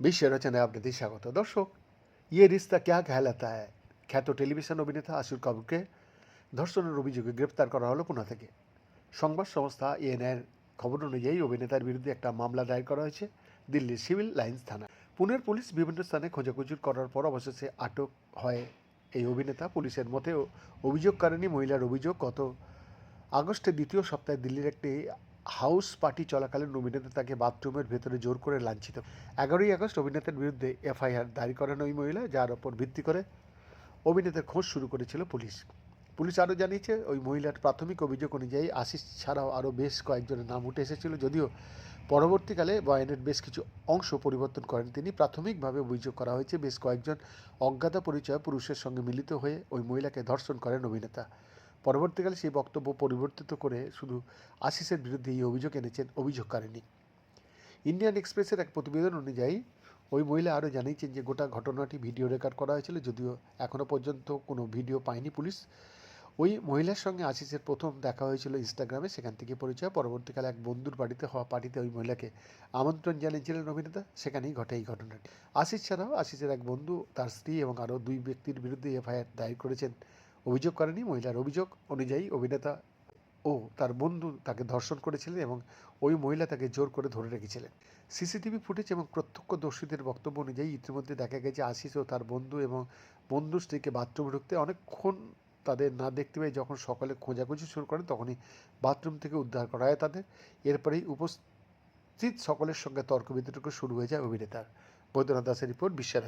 বিশ্ব রচনায় আপনাদের স্বাগত দর্শক ইয়ে রিস্তা ক্যা कहलाता है খ্যাত টেলিভিশন অভিনেতা আসির কাপুরকে ধর্ষণের অভিযোগে গ্রেপ্তার করা হলো পুনা থেকে সংবাদ সংস্থা এএনআইয়ের খবর অনুযায়ী অভিনেতার বিরুদ্ধে একটা মামলা দায়ের করা হয়েছে দিল্লির সিভিল লাইন্স থানা পুনের পুলিশ বিভিন্ন স্থানে খোঁজাখুঁজি করার পর অবশেষে আটক হয় এই অভিনেতা পুলিশের মতে অভিযোগকারিণী মহিলার অভিযোগ গত আগস্টের দ্বিতীয় সপ্তাহে দিল্লির একটি হাউস পার্টি চলাকালীন অভিনেতা তাকে বাথরুমের ভেতরে জোর করে লাঞ্ছিত। এগারোই আগস্ট অভিনেতার বিরুদ্ধে এফআইআর দায়ের করেন ওই মহিলা, যার ওপর ভিত্তি করে অভিনেতার খোঁজ শুরু করেছিল পুলিশ। পুলিশ আরও জানিয়েছে, ওই মহিলার প্রাথমিক অভিযোগ অনুযায়ী আশিস ছাড়াও আরও বেশ কয়েকজনের নাম উঠে এসেছিল, যদিও পরবর্তীকালে বয়ানের বেশ কিছু অংশ পরিবর্তন করেন তিনি। প্রাথমিকভাবে অভিযোগ করা হয়েছে, বেশ কয়েকজন অজ্ঞাত পরিচয় পুরুষের সঙ্গে মিলিত হয়ে ওই মহিলাকে ধর্ষণ করেন অভিনেতা। পরবর্তীকালে সেই বক্তব্য পরিবর্তিত করে শুধু আশিসের বিরুদ্ধে এই অভিযোগ এনেছেন অভিযোগকারিণী ইন্ডিয়ান এক্সপ্রেসের এক প্রতিবেদন অনুযায়ী, ওই মহিলা আরও জানিয়েছেন যে গোটা ঘটনাটি ভিডিও রেকর্ড করা হয়েছিল, যদিও এখনও পর্যন্ত কোনো ভিডিও পায়নি পুলিশ। ওই মহিলার সঙ্গে আশিসের প্রথম দেখা হয়েছিল ইনস্টাগ্রামে, সেখান থেকে পরিচয়। পরবর্তীকালে এক বন্ধুর বাড়িতে হওয়া পার্টিতে ওই মহিলাকে আমন্ত্রণ জানিয়েছিলেন অভিনেতা। সেখানেই ঘটে এই ঘটনাটি। আশিস ছাড়াও আশিসের এক বন্ধু, তার স্ত্রী এবং আরও দুই ব্যক্তির বিরুদ্ধে এফআইআর দায়ের করেছেন। অভিযোগ করেনি, মহিলার অভিযোগ অনুযায়ী অভিনেতা ও তার বন্ধু তাকে ধর্ষণ করেছিলেন এবং ওই মহিলা তাকে জোর করে ধরে রেখেছিলেন। সিসিটিভি ফুটেজ এবং প্রত্যক্ষদর্শীদের বক্তব্য অনুযায়ী ইতিমধ্যে দেখা গেছে আশিস ও তার বন্ধু এবং বন্ধু স্ত্রীকে বাথরুমে ঢুকতে অনেকক্ষণ তাদের না দেখতে পেয়ে যখন সকালে খোঁজাখুঁজি শুরু করেন তখনই বাথরুম থেকে উদ্ধার করা হয় তাদের। এরপরেই উপস্থিত সকলের সঙ্গে তর্ক বিতর্ক শুরু হয়ে যায় অভিনেতার। বৈদ্যনাথ দাসের রিপোর্ট বিশ্বের